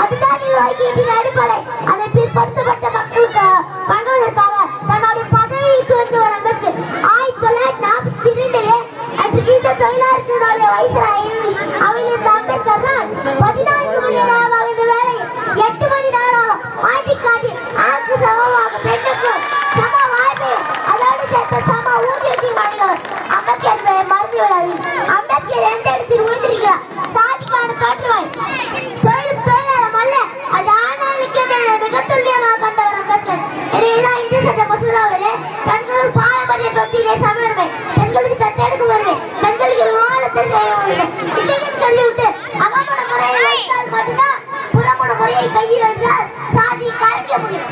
அதுதான் நீ வாழ்க்கையின் அடிப்படை அதை பிற்படுத்தப்பட்ட மக்களுக்கு பங்குவதற்காக பெண்களுக்கு தொத்திலே சமையல் பெண்களுக்கு தத்தெடுக்கும் வருமை பெண்களுக்கு விமானத்தில் செய்யும் சொல்லிவிட்டு அகமண முறையை வைத்தால் மட்டும்தான் புறமண முறையை கையில் என்றால் சாதி காரிக்க முடியும்.